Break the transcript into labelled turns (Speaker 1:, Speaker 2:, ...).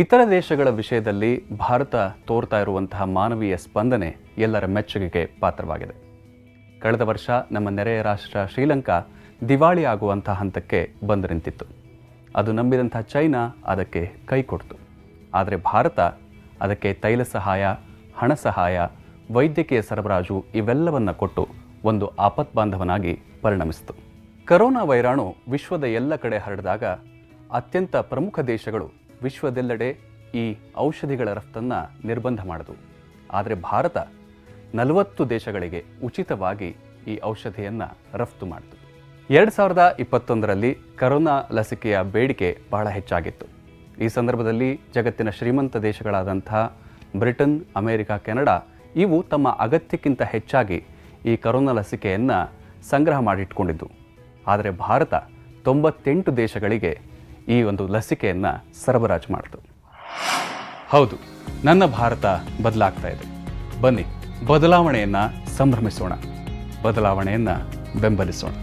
Speaker 1: ಇತರ ದೇಶಗಳ ವಿಷಯದಲ್ಲಿ ಭಾರತ ತೋರ್ತಾ ಇರುವಂತಹ ಮಾನವೀಯ ಸ್ಪಂದನೆ ಎಲ್ಲರ ಮೆಚ್ಚುಗೆಗೆ ಪಾತ್ರವಾಗಿದೆ. ಕಳೆದ ವರ್ಷ ನಮ್ಮ ನೆರೆಯ ರಾಷ್ಟ್ರ ಶ್ರೀಲಂಕಾ ದಿವಾಳಿ ಆಗುವಂತಹ ಹಂತಕ್ಕೆ ಬಂದು ನಿಂತಿತ್ತು. ಅದು ನಂಬಿದಂಥ ಚೈನಾ ಅದಕ್ಕೆ ಕೈ ಕೊಡ್ತು. ಆದರೆ ಭಾರತ ಅದಕ್ಕೆ ತೈಲ ಸಹಾಯ, ಹಣ ಸಹಾಯ, ವೈದ್ಯಕೀಯ ಸರಬರಾಜು ಇವೆಲ್ಲವನ್ನು ಕೊಟ್ಟು ಒಂದು ಆಪತ್ಬಾಂಧವನಾಗಿ ಪರಿಣಮಿಸಿತು. ಕರೋನಾ ವೈರಾಣು ವಿಶ್ವದ ಎಲ್ಲ ಕಡೆ ಹರಡಿದಾಗ ಅತ್ಯಂತ ಪ್ರಮುಖ ದೇಶಗಳು ವಿಶ್ವದೆಲ್ಲೆಡೆ ಈ ಔಷಧಿಗಳ ರಫ್ತನ್ನು ನಿರ್ಬಂಧ ಮಾಡಿತು. ಆದರೆ ಭಾರತ ನಲವತ್ತು ದೇಶಗಳಿಗೆ ಉಚಿತವಾಗಿ ಈ ಔಷಧಿಯನ್ನು ರಫ್ತು ಮಾಡಿತು. ಎರಡು ಸಾವಿರದ ಇಪ್ಪತ್ತೊಂದರಲ್ಲಿ ಕರೋನಾ ಲಸಿಕೆಯ ಬೇಡಿಕೆ ಬಹಳ ಹೆಚ್ಚಾಗಿತ್ತು. ಈ ಸಂದರ್ಭದಲ್ಲಿ ಜಗತ್ತಿನ ಶ್ರೀಮಂತ ದೇಶಗಳಾದಂಥ ಬ್ರಿಟನ್, ಅಮೆರಿಕ, ಕೆನಡಾ ಇವು ತಮ್ಮ ಅಗತ್ಯಕ್ಕಿಂತ ಹೆಚ್ಚಾಗಿ ಈ ಕರೋನಾ ಲಸಿಕೆಯನ್ನು ಸಂಗ್ರಹ ಮಾಡಿಟ್ಕೊಂಡಿದ್ದು. ಆದರೆ ಭಾರತ ತೊಂಬತ್ತೆಂಟು ದೇಶಗಳಿಗೆ ಈ ಒಂದು ಲಸಿಕೆಯನ್ನು ಸರಬರಾಜು ಮಾಡಿತು. ಹೌದು, ನನ್ನ ಭಾರತ ಬದಲಾಗ್ತಾ ಇದೆ. ಬನ್ನಿ, ಬದಲಾವಣೆಯನ್ನು ಸಂಭ್ರಮಿಸೋಣ. ಬದಲಾವಣೆಯನ್ನು ಬೆಂಬಲಿಸೋಣ.